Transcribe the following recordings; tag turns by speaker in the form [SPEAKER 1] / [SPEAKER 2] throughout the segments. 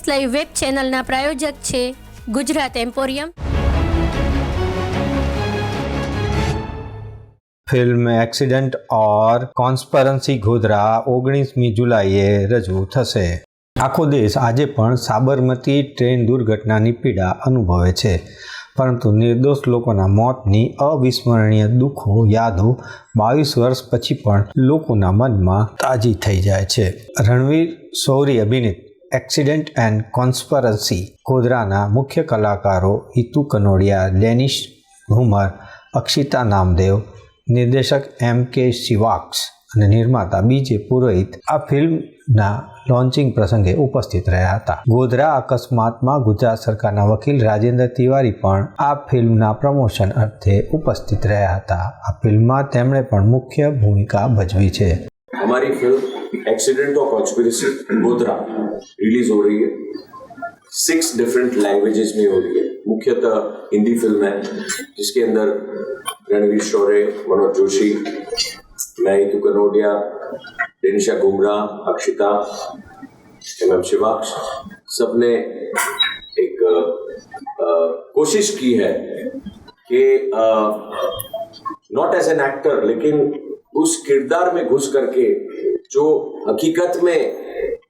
[SPEAKER 1] S live web ચેનલના પ્રાયોજક છે Gujarat emporium.
[SPEAKER 2] Film accident or conspiracy Godhra ઓગણીસમી જુલાઈએ રજૂ થશે. આખો દેશ આજે પણ સાબરમતી ટ્રેન દુર્ઘટનાની પીડા અનુભવે છે. પરંતુ નિર્દોષ લોકોના મોતની અવિસ્મરણીય દુઃખો યાદો બાવીસ વર્ષ પછી પણ લોકોના મનમાં તાજી થઈ જાય છે. રણવીર શૌરી અભિનીત એક્સિડન્ટ એન્ડ કોન્સ્પરન્સી ગોધરાના મુખ્ય કલાકારો હિતુ કનોડિયા, ડેનિશ હુમર અક્ષિતા નામદેવ, નિર્દેશક એમ કે શિવાક્ષ અને નિર્માતા બીજે પુરોહિત આ ફિલ્મના લોન્ચિંગ પ્રસંગે ઉપસ્થિત રહ્યા હતા. ગોધરા અકસ્માતમાં ગુજરાત સરકારના વકીલ રાજેન્દ્ર તિવારી પણ આ ફિલ્મના પ્રમોશન અર્થે ઉપસ્થિત રહ્યા હતા. આ ફિલ્મમાં તેમણે પણ મુખ્ય ભૂમિકા ભજવી છે.
[SPEAKER 3] અમારી film accident or conspiracy Godhra release हो रही है। सिक्स डिफरेंट लैंग्वेजेस में हो रही है। मुख्यतः हिंदी फ़िल्म है जिसके अंदर रणवीर शौर्य मनोज जोशी मैं कनोडिया डेनिशा गुमरा अक्षिता एम एम शिवाक्ष सबने एक अ, कोशिश की है कि नॉट एज एन एक्टर लेकिन उस किरदार में घुस करके जो हकीकत में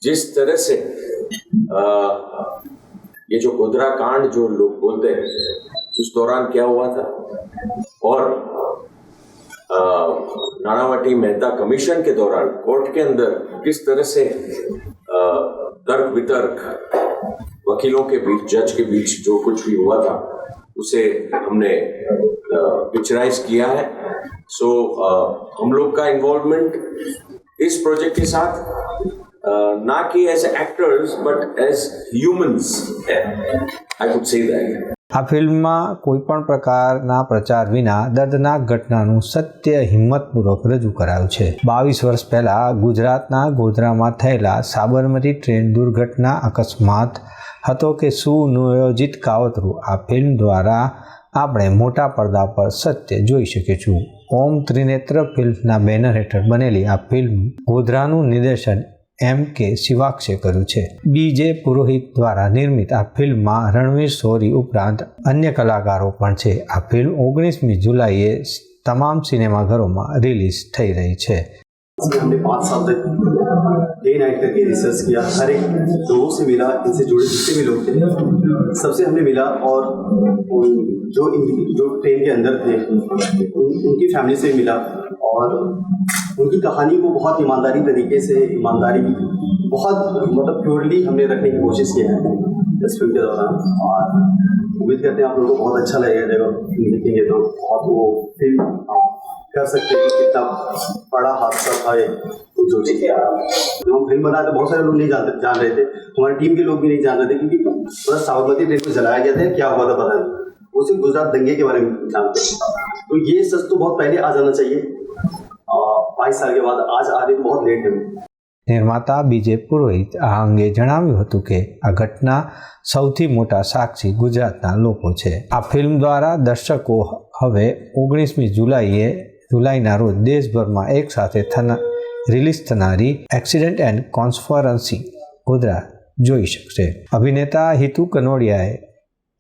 [SPEAKER 3] जिस तरह से आ, ये जो गोधरा कांड जो लोग बोलते हैं उस दौरान क्या हुआ था? और नानावटी मेहता कमीशन के दौरान कोर्ट के अंदर किस तरह से आ, तर्क वितर्क वकीलों के बीच जज के बीच जो कुछ भी हुआ था उसे हमने पिक्चराइज किया है। सो हम लोग का इन्वॉल्वमेंट इस प्रोजेक्ट के साथ अ, ना कि as actors but as humans I could say that
[SPEAKER 2] આ ફિલ્મમાં કોઈ પણ પ્રકારના પ્રચાર વિના દર્દનાક ઘટનાનું સત્ય હિંમતપૂર્વક રજૂ કરાયું છે બાવીસ વર્ષ પહેલા ગુજરાતના ગોધરામાં થયેલા સાબરમતી ટ્રેન દુર્ઘટના અકસ્માત હતો કે સુનિયોજિત કાવતરું આ ફિલ્મ દ્વારા આપણે મોટા પડદા પર સત્ય જોઈ શકીશું. ઓમ ત્રિનેત્ર ફિલ્મના બેનર હેઠળ બનેલી આ ફિલ્મ ગોધરાનું નિર્દેશન એમ કે શિવાક્ષે કર્યું છે. બીજે પુરોહિત દ્વારા નિર્મિત આ ફિલ્મમાં રણવીર શોરી ઉપરાંત અન્ય કલાકારો પણ છે. આ ફિલ્મ ઓગણીસમી જુલાઈએ તમામ સિનેમાઘરોમાં રિલીઝ થઈ રહી છે.
[SPEAKER 4] इसमें हमने पाँच साल तक डे नाइट करके रिसर्च किया। हर एक लोगों से मिला इनसे जुड़े जितने भी लोग थे सबसे हमने मिला और जो जो ट्रेन के अंदर थे उन, उनकी फैमिली से मिला और उनकी कहानी को बहुत ईमानदारी तरीके से ईमानदारी बहुत मतलब प्योरली हमने रखने की कोशिश की है इस फ़िल्म के दौरान। और उम्मीद करते हैं आप लोगों को बहुत अच्छा लगेगा जब देखेंगे तो। बहुत वो फ़िल्म आप कर सकते हैं कि कितना बड़ा हादसा था ये तो जो चीज़ जब हम फिल्म बनाए तो बहुत सारे लोग नहीं जानते जान रहे थे हमारी टीम के लोग भी नहीं जान रहे थे क्योंकि पूरा साबरमती ट्रेन को जलाया गया था क्या हुआ था पता नहीं वो सिर्फ गुजरात दंगे के बारे में जानते थे तो ये सच तो बहुत पहले आ जाना चाहिए बाईस साल के बाद आज आ रही तो बहुत लेट है
[SPEAKER 2] નિર્માતા બીજે પુરોહિત આ અંગે જણાવ્યું હતું કે આ ઘટના સૌથી મોટા સાક્ષી ગુજરાતના લોકો છે આ ફિલ્મ દ્વારા દર્શકો હવે ઓગણીસમી જુલાઈએ જુલાઈના રોજ દેશભરમાં એક સાથે થના, રિલીઝ થનારી એક્સિડન્ટ એન્ડ કોન્સ્ફરન્સી ગોધરા જોઈ શકશે. અભિનેતા હિતુ કનોડિયાએ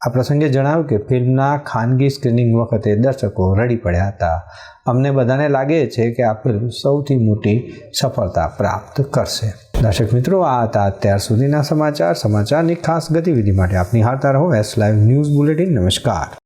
[SPEAKER 2] આ પ્રસંગે જણાવ્યું કે ફિલ્મના ખાનગી સ્ક્રીનિંગ વખતે દર્શકો રડી પડ્યા હતા. અમને બધાને લાગે છે કે આ ફિલ્મ સૌથી મોટી સફળતા પ્રાપ્ત કરશે. દર્શક મિત્રો, આ હતા અત્યાર સુધીના સમાચાર. સમાચારની ખાસ ગતિવિધિ માટે આપની હારતા રહો. એસ લાઈવ ન્યૂઝ બુલેટિન નમસ્કાર.